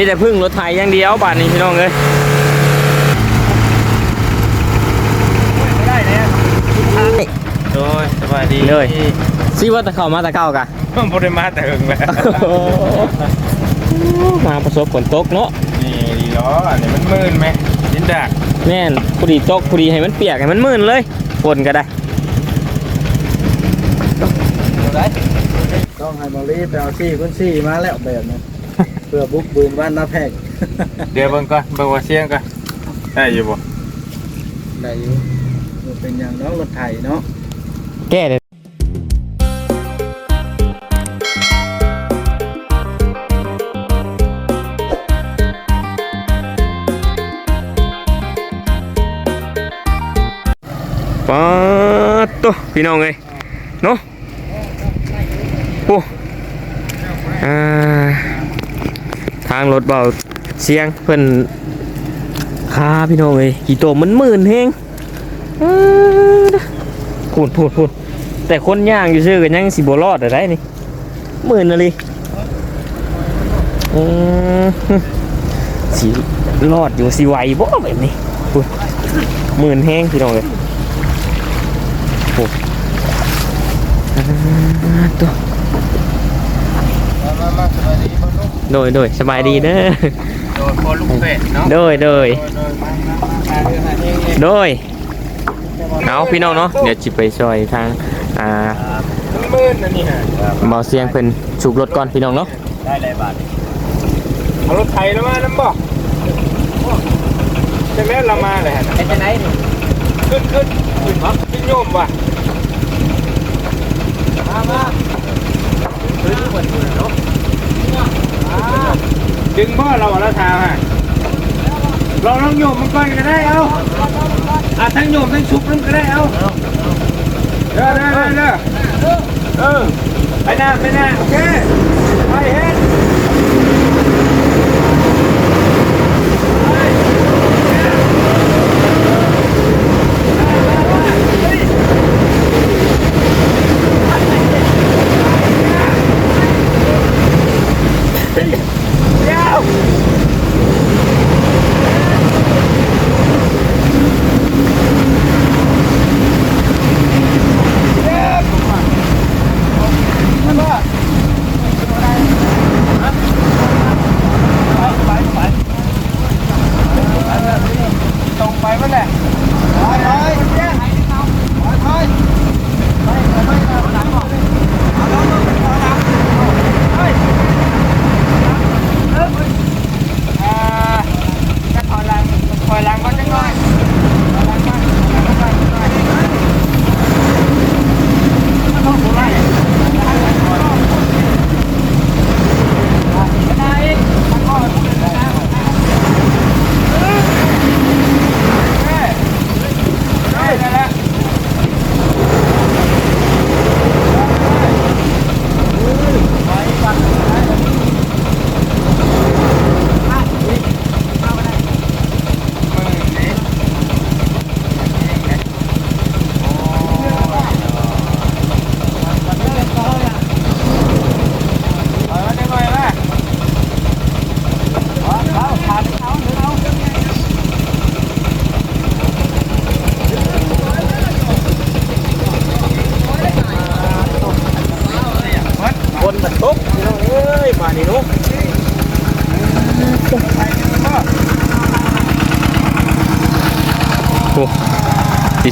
มีแต่พึ่งรถไถอย่างเดียวบาทนี้พี่น้องเลยได้แล้วโดยสบายดีเลยซีว่าตะเข้ามาตะเก้ากะบริมาแต่หึงแล้วมาประสบฝนตกเนาะนี่ดีเนาะอันนี้มันมืนไหมดินดักแม่นพอดีตกพอดีให้มันเปียกให้มันมื่นเลยฝนก็ได้ต้องให้บอลี่ไปเอาซี่พื้นซี่มาแล้วแบบนี้ เพื่อบุกบืนบ้านนาแพงเดี๋ยวเบิ่งก่อนเบิ่งว่าเสียงก่อนได้อยู่บ่ได้อยู่มันเป็นอย่างน้องรถไถเนาะแก้เลยป๊าดโตัวพี่น้องเลยเนาะโอ้อ่า ทางรถเบาเสียงเพิ่นคาพี่น้องเลยกี่ตัวมันหมื่นเฮงพูดพูดพูดแต่คนย่างอยู่ซื่อกันยังสิบรอดอะไรนี่หมื่นอะไรสิรอดอยู่สิไวบ่แบบนี้พูดหมื่นแห้งพี่น้องเลยอ่าตัวมามาสบายดีบ่ลูก โดยโดยสบายดีเด้อโดยพอลูกเป็ดเนาะโดยโดยโดยโดยมามามาเรื่องอะไรเองโดยเอาพี่น้องเนาะเดี๋ยวจิไปช่วยทางอ่ามันมืนอันนี้ฮะเบาเสียงเพิ่นฉุกรถก่อนพี่น้องเนาะได้เลยบาทเอารถไถแล้วมาน้ำบ่ใช่ไหมเรามาเลยฮะเป็นจะไหนนี่ขึ้นขึ้นขึ้นครับขึ้นโยมว่ะมามาพื้นที่เหมือนกันเนาะ ดึงบ่อเราอะเราทาฮะเราลองโยมมันก่อนก็ได้เอาอะทั้งโยมทั้งชุบมันก็ได้เอาเด้อเด้อเด้อเด้อเออไปหน้าไปหน้าโอเคไปเฮ็ด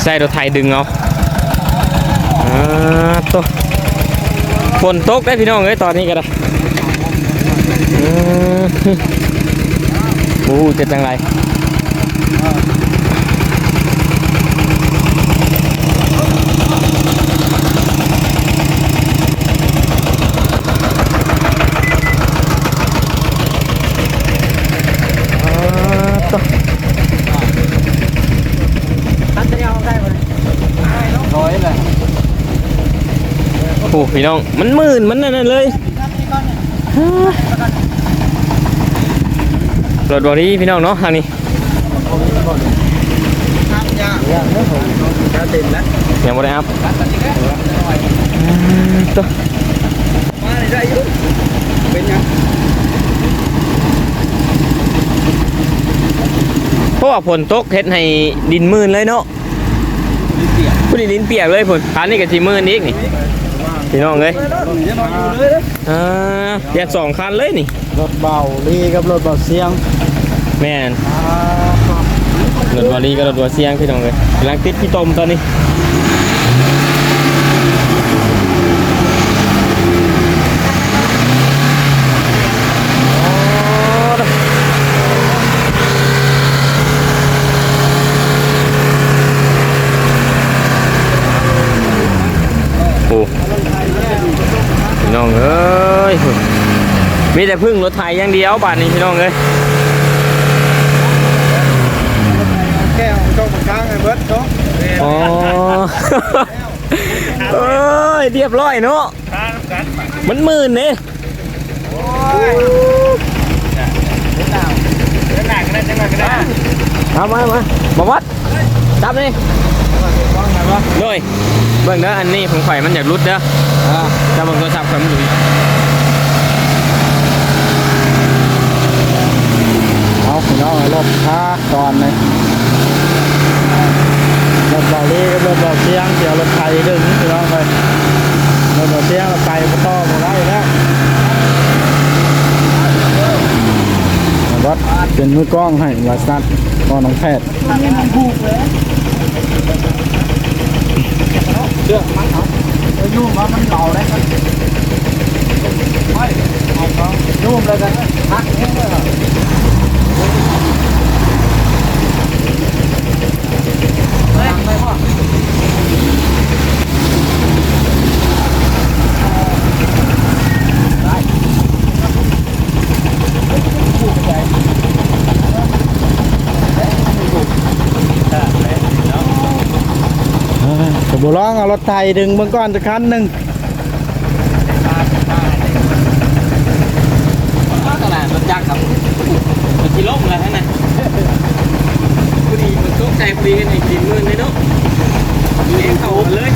ใส่รถไทยดึงเอาอ่าตัวฝนตกได้พี่น้องเอ้ยตอนนี้ก็ได้อืมโอ้จะจังไร ต่อ ตัดจะเอาได้บ่ร้อยเลย โอ้ พี่น้อง มันหมื่นมันนั่นนะเลยรถบอดี้พี่น้องเนาะทางนี้ยังไม่ได้อัพต่อมาได้อยู่เป็นยังราะว่าฝนตกเฮ็ดให้ดินมื่นเลยเนาะผู้ดินเปียกเลยพุ่นทานนี่ก็สิมื่นอีกนี่ พี่น้องเอ้ยอ่าเปียกสองคันเลยนี่ รถเบาลีกับรถเบาเสียง แม่นรถบอดี้กับรถบัวเสียงพี่น้องเอ้ยกำลังติดขี้ตมตอนนี้โอ้พี่น้องเอ้ยมีแต่ พึ่งรถไถอย่างเดียวบ้านนี้พี่น้องเอ้ยแก้วช่องข้างไอ้เบิร์ดเนาะอ๋อเอ้ยเรียบร้อยเนาะมันหมื่นเนี่ยเดินหน้าก็ได้จังหวะก็ได้เอามามาบวัดจับนี่เลยเบิ่งเด้ออันนี้ของข่อยมันอยากรุดเด้ออ่าจะเบิ่งโทรศัพท์ข่อยมันอยู่ น้องรถค้าตอนเลยรถเบาลีรถเบาเสียงเดี๋ยวรถไทยดึงพี่น้องไปรถเบาเสียงราไปก็ต่อมาได้แล้วรถเป็นมือกล้องให้วาสัตกล้อน้องแพทย์เชื่อมันเหรอายุ่งแล้วมันเบาได้ครับไม่เอาเขายุ่งเลยกันพักเองเลยเหรอกระ บุร้องเอารถไทยดึงเบื้องก้อนจะคันหนึ่ง ตลาดรถจักรครับ มันกิโลมแล้วนั้นพอดีมันตกใจพอดีกันอีกดินหมื่นเลยเนาะเลี้ยงเขาเลย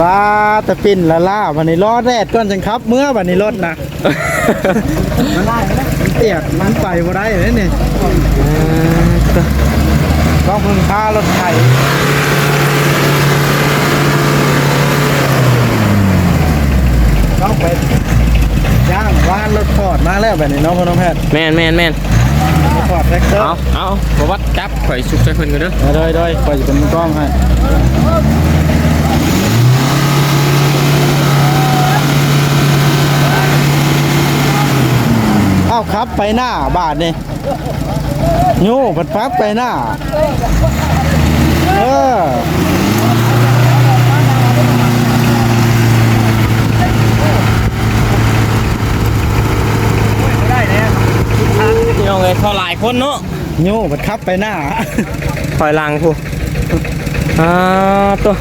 ปลาตะปินละล่าวันนี้ล้อแรดก้อนจังครับ เมื่อวันนี้รถนะมันได้มันเปียกมันไปบ่ได้เลยนี่ต้องพึ่งพารถไถต้องไป ย่างว่านรถฟอร์ดมาแล้วแบบนี้เน้องพ่อน้องแพทย์แมนแมนแมนรถฟอร์ดแท็กเตอร์เอาเอาบวัดจับข่อยสุกใจเพิ่นกันเด้อมาเลยเลยคอยจะเป็นมือกล้องให้เอาครับไปหน้าบาทนี่โย่ผัดพับไปหน้าเออ น้องเอ้ยเขาหลายคนเนาะโย่ผัดพับไปหน้าคอยลังผู้อ่าตัว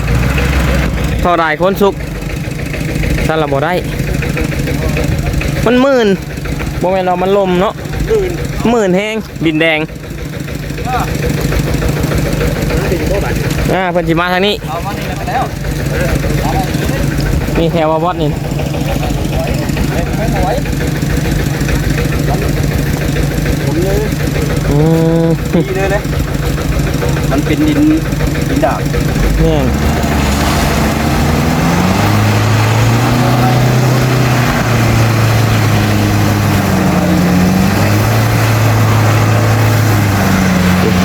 เท่าไรคนสุกสั่นละบ่ได้ มันหมื่นบ่แม่นเรามันลมเนาะหมื่นแห้งดินแดงอ่าเพิ่นสิมาทางนี้นี่แถวว่าบอสนี่ อืมดีเลยเลยมันเป็นดินดินดาบแม่น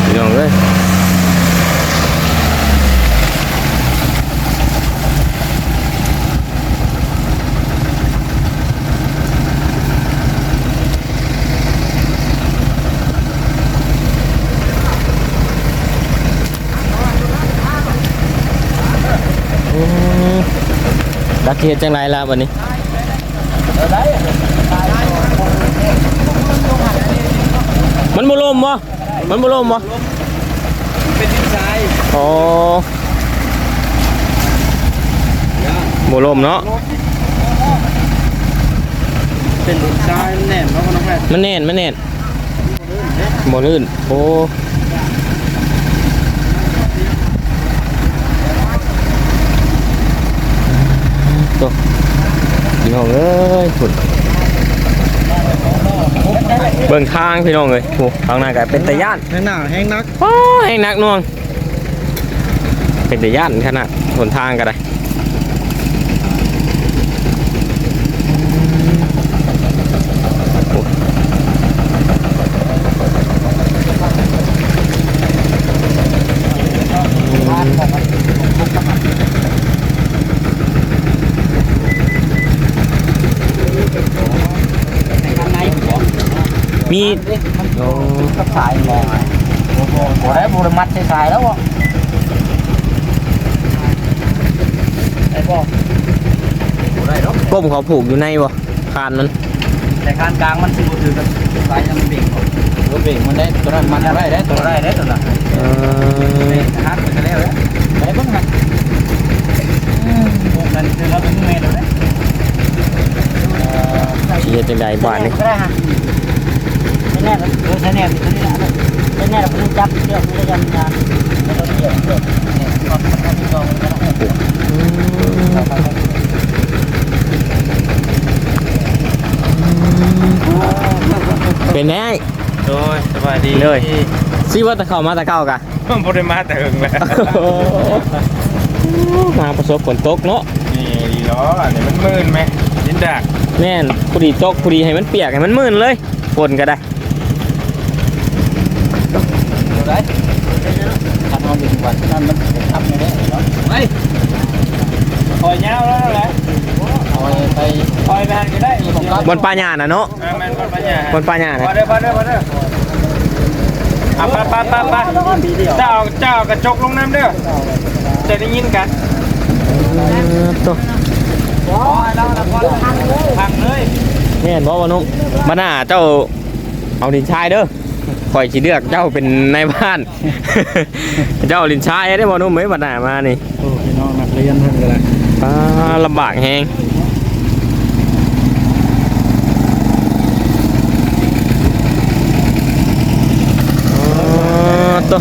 พี่น้องเอ้ยอืมดัก เทียจังไรล่ะวันนี้มันบุลมบ่มันบุลมบ่เป็นดินทรายอ๋อบุลมเนาะเป็นดินทรายแน่นเนาะน้องแพทย์มันแน่นมันแน่นบ่ลื่นโอ้ ตัวพี่น้องเอ้ยฝุ่นเบิ่งทางพี่น้องเลยโอ้ทางหน้าก็เป็นตะย่านแห้งหน้าแห้งนักโอ้แห่งหนักหน่วง เป็นตะย่านขนาดหนทางก็ได้ มีโอ้กับสายมองโอ้โหโอ้ได้บูรมัดใส่สายแล้ววะไอ้บอได้หรอกก้มเขาผูกอยู่ในบ่คานมันแต่คานกลางมันสิบถือกันสายยังเบ่งตัวเบ่งมันได้ตัวนั้นมันได้ได้ตัวได้ได้ตัวนั้นเออฮักไปแล้วแล้วได้บ้างครับพวกนั้นคือเราเป็นเมย์แล้วนะสิเฮ็ดจังไดบ้านนี่ก็ได้ฮะใช่ แน่เออใช่แน่ตัวนี้นะใช่แน่เราเป็นจับเชือกไม่ได้ยันยานไม่ต้องเกี่ยวเชือกเนี่ยก็ทำที่กองก็ได้เป็นแน่โดยสบายดีเลยสิว่าแตะเข้ามาแตะเข้ากะบริมาแต่หึงแล้วมาประสบฝนตกเนาะนี่ดีล้ออันนี้มันมื่นไหมยินดักแม่นพอดีตกพอดีให้มันเปียกให้มันมื่นเลยฝนก็ได้ ดูได้ทำเอาดึงวันนั้นมันจะทำไม่ได้เนาะไปคอยเงาแล้วแหละคอยไปคอยแบนก็ได้ บนป่าหญ้าน่ะเนาะ แมนบนปัญญา บนป่าหญ้า พ น่ะ อเด้อพอเด้อพอเด้ออ่ะไปไปไปไปเจ้าเจ้ากระจกลงน้ำเด้อจะได้ยินกัน เออตัว พอแล้วพอพังเลยพังเลย แม่นบ่ว่านุ่มมาหน้าเจ้าเอาดินชายเด้อ ข่อยสิเลือกเจ้าเป็นนายบ้าน เจ้าลินชายได้บ่นุ่มเอ้ยบัดหน้ามานี่โอ้พี่น้องนักเรียนเพิ่นก็ได้อ่าลำบากแฮงอ๋อตัว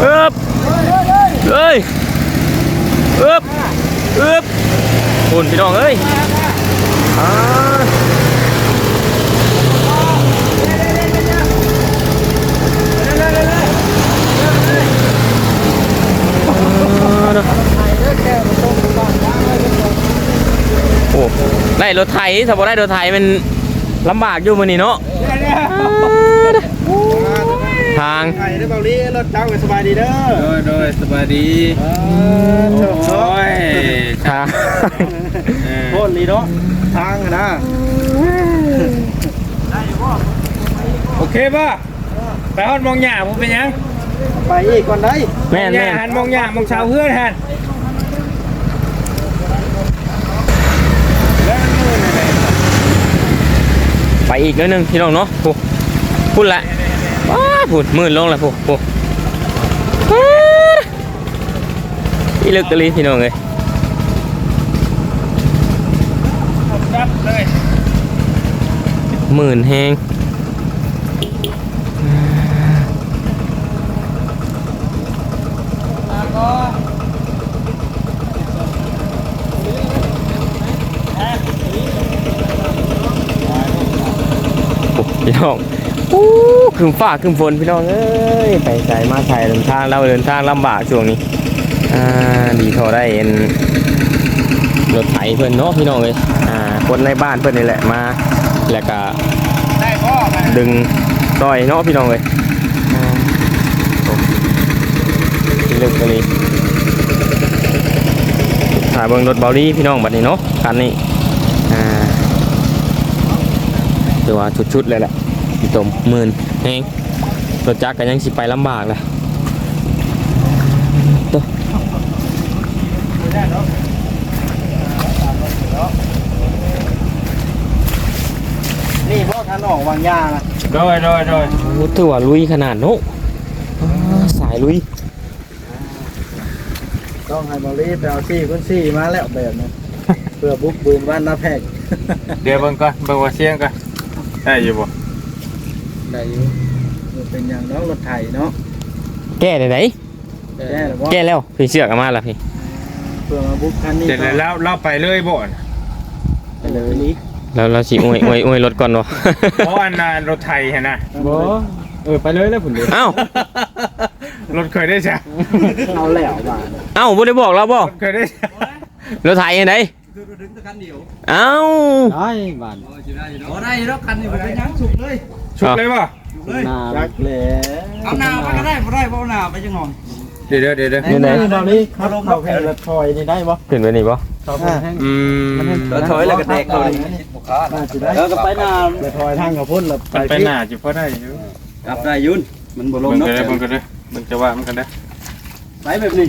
เอึบเอ้ยเอึบเอึบคุณพี่น้องเอ้ยอ่า โอ้ได้รถไถถ้าบ่ได้รถไถมันลำบากอยู่มื้อนี้เนาะทางไก่ได้เบาลีรถเจ้าก็สบายดีเด้อโดยโดยสบายดีเออโชคโอ้ยทางโคตรลีเนาะทางอะนะโอเคป่ะไปฮอดมองหญ้าผมเป็นยัง ไปอีกก่อนได้แม่นหญ้าแม่นหันมองหญ้ามองชาวเพื่อนหันแล้วมันมืดอะไรไปอีกนิดนึงพี่น้องเนาะพูพูดละว้าพูดมื่นลงละพูพูว้าอีลึกกะลีพี่น้องเลยจับเลยหมื่นแหงโอ้พี่น้องอู้ คืมฟ้าคืมฝนพี่น้องเอ้ยไปใส่มาใส่เดินทางเราเดินทางลำบากช่วงนี้อ่าดีเท่าได้เอ็นรถไถเพื่อนเนาะพี่น้องเลยอ่าคนในบ้านเพื่อนนี่แหละมาแล้วก็ดึงต่อยเนาะพี่น้องเลยลึกกะลีถ่ายเบิ่งรถเบาดีพี่น้องบัดนี้เนาะคันนี้อ่าถือว่าชุดๆเลยแหละพี่ตมหมื่น เองรถจักรก็ยังสิไปลำบากเลยตัวนี่พ่อทานออกวางยานะโดยโดยโดยโอ้ถือว่าลุยขนาดเนาะอ่าสายลุย ต้องให้เบาลีไปเอาซี่คนซี่มาแล้วแบบนี้เพื่อบุกบืนบ้านนาแพกเดี๋ยวเบิ่งก่อนเบิ่งว่าเสียงก่อนได้อยู่บ่ ได้อยู่มันเป็นอย่างน้องรถไถเนาะแก้ได้ไหนแก้หรือว่าแก้แล้วพี่เสือกเอามาแล้วพี่เพื่อมาบุกคันนี้เสร็จแล้วเราเราไปเลยบ่อนไปเลยนี่แล้วเราสิอวยอวยอวยรถก่อนบ่ เพราะอันน่ะรถไทยเห็นนะบ่เออไปเลยแล้วพุ่นเด้เอ้ารถเคยได้จ้ะเอาแล้วบ้านเอ้าบ่ได้บอกเราบ่รถเคยได้จ้ะรถไถยังไงเอ้าได้บ้านบ่ได้แล้วกันนี่บ่ได้ยังสุกเลยชุบเลยป่ะหน้าแหละเอาหน้าไปก็ได้บ่ได้บ่เอาหน้าไปจังหน่อยเดี๋ยวเดี๋ยวเดี๋ยวเดี๋ยวนี่ไหนตอนนี้ครับเข้าแค่ละถอยนี่ได้บ่ขึ้นไปนี่บ่เข้าไปแห้งอืมแล้วถอยแล้วก็แตกเลยน่าสิได้แล้วก็ไปหน้าละถอยทางกับพุ่นละมันไปหน้าจิพอได้อยู่กลับได้ยุ่นมันบ่ลมังนเนาะก็ได้มันก็ได้มันจะว่ามันก็ได้ไปแบบนี้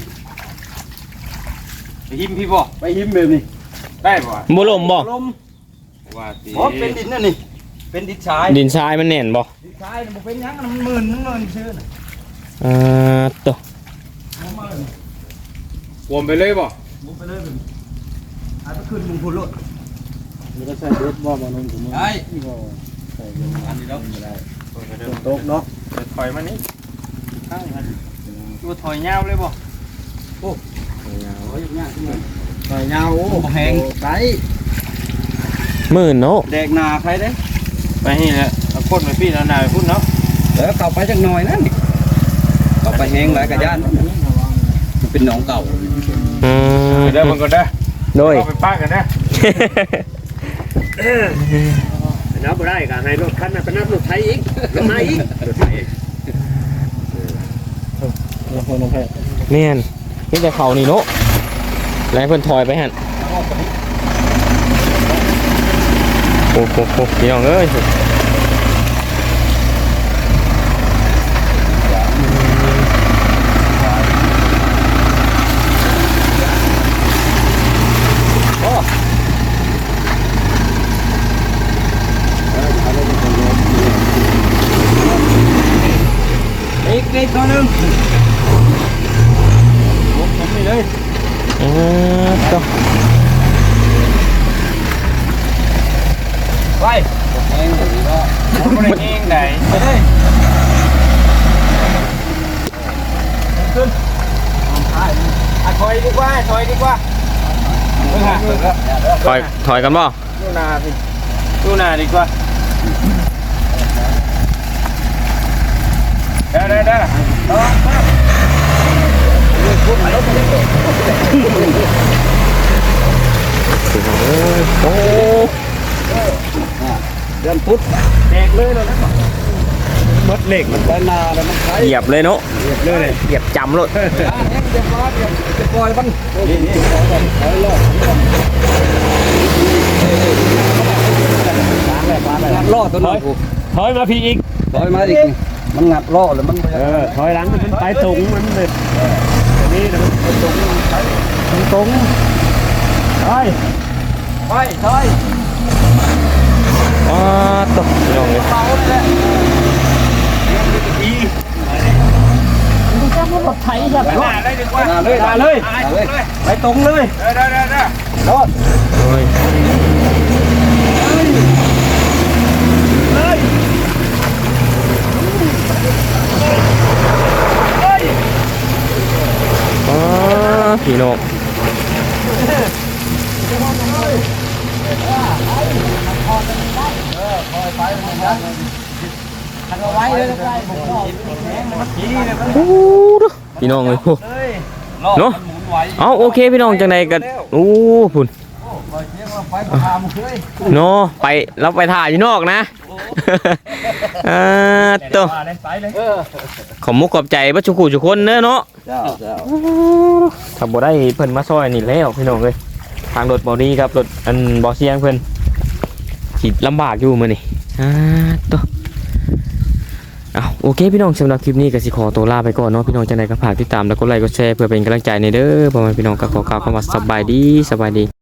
ไปหิมพี่บ่ไปหิมแบบนี้ ได้ป่ะบ่ล่มบ่ลมว่าสิอ๋อเป็นดินนั่นนี่เป็นดินทรายดินทรายมันแน่นบ่ดินทรายมันบ่เป็นหยังมันหมื่นมันหมื่นชื่อน่ะอ่าตววมไปเลยป่ะบ่ไปเลยแบบนี้อาจจะขึ้นมึงพูดโลดนี่ก็ใส่เด็ดบ่บ่นึงถึงได้บ่ใส่เงินอันนี้เนาะตกเนาะถอยมานี่ข้างมันตัวถอยยาวเลยป่ะโอ้ยยากขึ้นมา ใส่ยาวโอ้บ่แห้งไกหมื่นเนาะแดกหน้าใครเด้ไปนี่แหละเอาโคตรไปพี่แล้วนายพูดเนาะเดี๋ยวเข้าไปจักหน่อยนั่นนี่เข้าไปแห้งหลายกะย่านมันเป็นหนองเก่าอืมเดี๋ยวมันก็ได้โดยเอาไปป้ากันนะนับบ่ได้ก็ให้รถคันนั้นไปนับรถไทยอีกรถมาอีกรถไทยละคนลงแพ้แม่นนี่แต่เขานี่เนาะ แล้วให้เพิ่นถอยไปหั่นโอ้โหโอ้โหพี่น้องเอ้ยอีกนิดตัวหนึง อ่าตวไปแห้งแบบนี้ก็มันไม่ได้เองไหนไปเลยอะถอยดีกว่าถอยดีกว่าถอยถอยกันบ่ดูนาสิดูนาดีกว่าเด้อเด้อเด้อ โอ้ เดือนพุธเด็กเลยเลยนะมดเหล็กมันไปนาแล้วมันใช้เหยียบเลยเนาะเลยเลยเหยียบจำเลยเรียบร้อยเดี๋ยวจะปล่อยมันนี่นี่ปล่อยมันปล่อยรอดงัดล่อตัวนั้นกูถอยมาพี่อีกปล่อยมาอีกนี่มันงัดล่อแล้วมันเออถอยหลังมันไปตรงมันเลยอันนี้นะมันตรงตรงไปไปถอย อ่าตวพี่น้องเอ้ยเบาเลยไปหน้เลยดีกว่าเลยเลยเลยไปตรงเลยเด้อเด้อเด้อเด้อรอดโอ้ยอ่าพี่น้อง ไว้เลยโอ้ดูพี่น้องเลยโอ้เนาะหมุนไหวเอาโอเคพี่น้องจังใดกันโอ้พุ่นไปประคามเคยเนาะไปเราไปถ่ายอยู่นอกนะอ่าตัวเออขอบมุกขอบใจบัชุกุทุกคนเนอะเนาะเจ้าเจ้าถ้าบ่ได้เพิ่นมาซอยนี่แล้วพี่น้องเอ้ยทางรถบ่ดีครับรถอันบ่เสียงเพิ่นขีดลำบากอยู่มื้อนี่ อ่าตัวเอาโอเคพี่น้องสำหรับคลิปนี้ก็สิขอตัวลาไปก่อนเนาะพี่น้องจะไหนก็ฝากติดตามแล้วก็ไลค์ก็แชร์เพื่อเป็นกำลังใจในเด้อพ่อแม่พี่น้องก็ขอกล่าวคำว่าสบายดีสบายดี